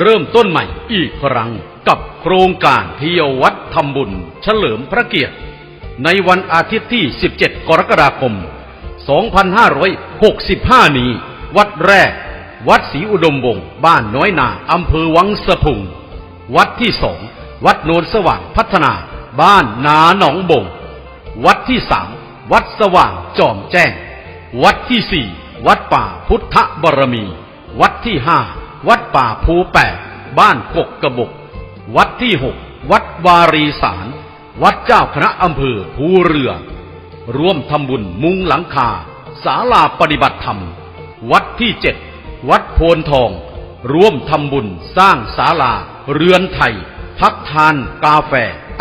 เริ่มต้นใหม่อีกครั้งกับโครงการเที่ยววัดทำบุญ เฉลิมพระเกียรติ ในวันอาทิตย์ที่ 17 กรกฎาคม 2565 นี้ วัดแรก วัดศรีอุดมวงศ์บ้านน้อยนาอำเภอวังสะพุง วัดที่สองวัดโนนสว่างพัฒนา บ้านนาหนองบง วัดที่สามวัดสว่างจอมแจ้ง วัดที่สี่วัดป่าพุทธบรมี วัดที่ห้า ป่าภูแปดบ้านกกกระบก วัดที่หกวัดวารีสาร วัดเจ้าคณะอำเภอภูเรือ ร่วมทำบุญมุงหลังคาศาลาปฏิบัติธรรม วัดที่เจ็ดวัดโพนทอง ร่วมทำบุญสร้างศาลาเรือนไทย พักทานกาแฟ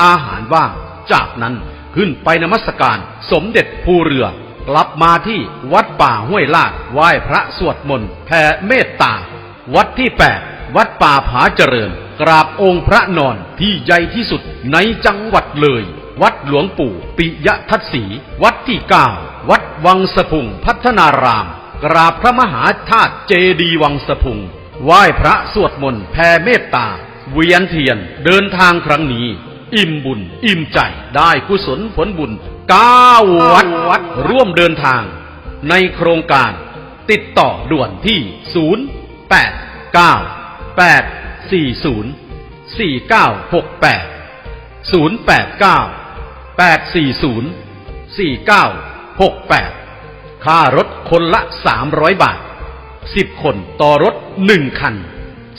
อาหารว่าง จากนั้นขึ้นไปนมัสการสมเด็จภูเรือกลับมาที่วัดป่าห้วยลาดไหว้พระสวดมนต์แผ่เมตตา วัดที่แปดวัดป่าผาเจริญ กราบองค์พระนอนที่ใหญ่ที่สุดในจังหวัดเลย วัดหลวงปู่ ปิยทัศสี วัดที่เก้าวัดวังสะพุงพัฒนาราม กราบพระมหาธาตุเจดีวังสะพุง ไหว้พระสวดมนต์แผ่เมตตา เวียนเทียนเดินทางครั้งนี้ อิ่มบุญ อิ่มใจได้กุศลผลบุญเก้าวัดวัดร่วมเดินทาง ในโครงการติดต่อด่วนที่ 0 8 9 8 4 0 4 9 6 8 0 8 9 8 4 0 4 9 6 8ค่ารถคนละ300บาท10คนต่อรถ1คัน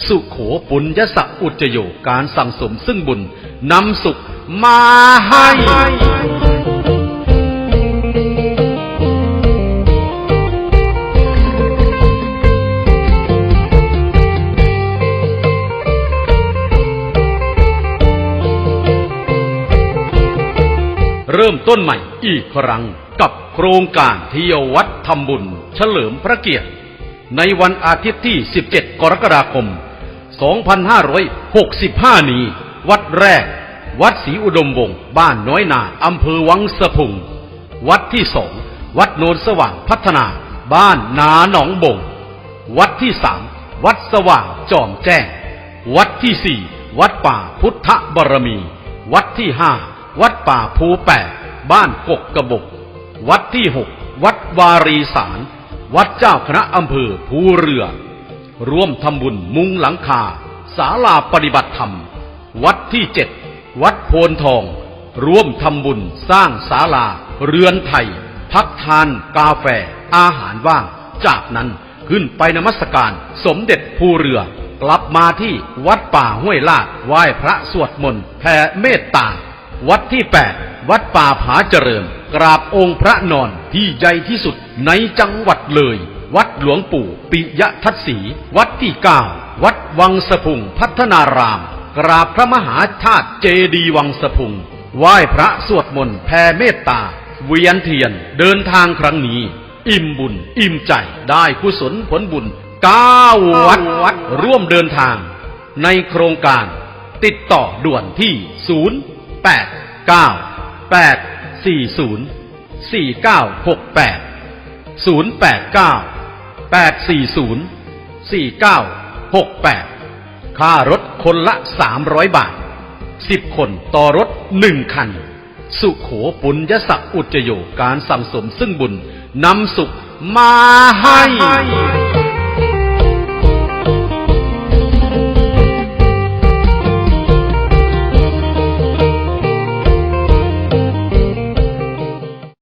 สุโขปุญญสักอุจโยการสั่งสมซึ่งบุญนำสุขมาให้ เริ่มต้นใหม่อีกครั้งกับโครงการเที่ยววัดทำบุญ เฉลิมพระเกียรติ ในวันอาทิตย์ที่ 17 กรกฎาคม 2565 นี้ วัดแรก วัดศรีอุดมวงศ์บ้านน้อยนาอำเภอวังสะพุง วัดที่สองวัดโนนสว่างพัฒนา บ้านนาหนองบง วัดที่สามวัดสว่างจอมแจ้ง วัดที่สี่วัดป่าพุทธบรมี วัดที่ห้า วัดป่าภูแปดบ้านกกกระบก วัดที่หกวัดวารีสาร วัดเจ้าคณะอำเภอภูเรือ ร่วมทำบุญมุงหลังคาศาลาปฏิบัติธรรม วัดที่เจ็ดวัดโพนทอง ร่วมทำบุญสร้างศาลาเรือนไทย พักทานกาแฟ อาหารว่าง จากนั้นขึ้นไปนมัสการสมเด็จภูเรือ กลับมาที่วัดป่าห้วยลาดไหว้พระสวดมนต์แผ่เมตตา วัดที่ 8 วัดป่าผาเจริญ กราบองค์พระนอนที่ใหญ่ที่สุดในจังหวัดเลย วัดหลวงปู่ปิยทัศสี วัดที่ 9 วัดวังสะพุงพัฒนาราม กราบพระมหาธาตุเจดีวังสะพุง ไหว้พระสวดมนต์แผ่เมตตา เวียนเทียนเดินทางครั้งนี้ อิ่มบุญ อิ่มใจได้กุศลผลบุญเก้าวัดวัดร่วมเดินทาง ในโครงการติดต่อด่วนที่0 8 9 8 4 0 4 9 6 8 0 8 9 8 4 0 4 9 6 8 ค่ารถคนละ 300 บาท 10 คนต่อรถ 1 คัน สุขโขปุญญสักอุจโยการสั่งสมซึ่งบุญนำสุขมาให้